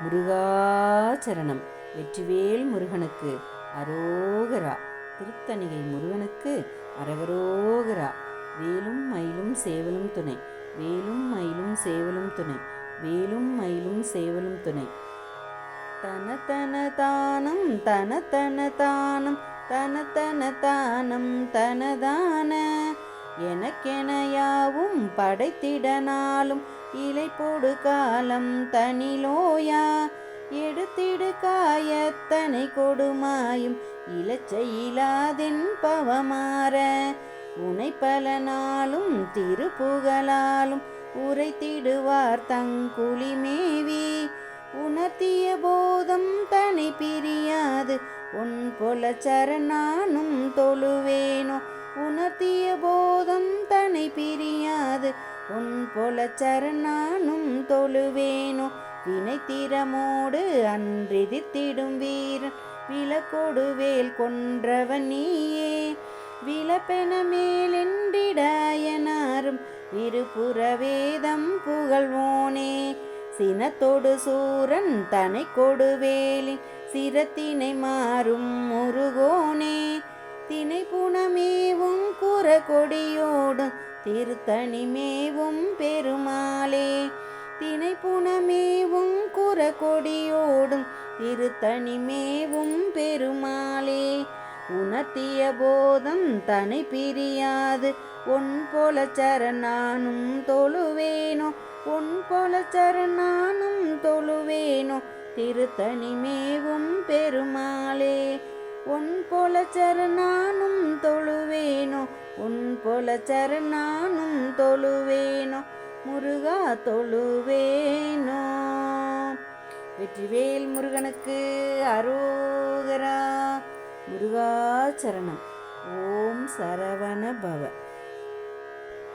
முருகாச்சரணம். வெற்றிவேல் முருகனுக்கு அரோகரா. திருத்தணிகை முருகனுக்கு அரகரோகரா. வேலும் மயிலும் சேவலும் துணை. வேலும் மயிலும் சேவலும் துணை. வேலும் மயிலும் சேவலும் துணை. தன தன தானம் தன தன தானம் தன தன தானம் தனதான எனக்கென யாவும் படைத்திடனாலும் இலை போடு காலம் தனிலோயா. எடுத்திடு காயத்தனை கொடுமாயும். இலச்சையிலாதென் பவமாற. உனை பல நாளும் திருப்புகளாலும் உரைத்திடுவார் தங்குலிமேவி உணர்த்திய போதம் தனி பிரியாது. உன் பொல சரணானும் தொழுவேனோ. உணர்த்திய போதம் தனி பிரியாது உன் போல சரணானும் தொழுவேனோ? வினைத்திறமோடு அன்றிதித்திடும் வீரன் விலக்கோடு வேல் கொன்றவன் நீயே. விலப்பென மேலென்றிடாயனாரும் இருபுற வேதம் புகழ்வோனே. சினத்தொடு சூரன் தனை கொடுவேலின் சிரத்தினை மாறும் முருகோனே. தினை புனமேவும் குற கொடியோடும் திருத்தணிமேவும் பெருமாளே தினை புனமேவும் குற கொடியோடும் திருத்தணி பெருமாளே உணர்த்திய போதம் தனை பிரியாது உன் போல சரணானும் தொழுவேனோ உன் போல சரணானும் தொழுவேனோ திருத்தணி மேவும் பெருமாளே. உன் போல சரணானும் தொழுவேனோ? உன் போல சரணானும் தொழுவேனோ? முருகா தொழுவேனோ? வெற்றிவேல் முருகனுக்கு அரோகரா. முருகா சரணம். ஓம் சரவண பவ.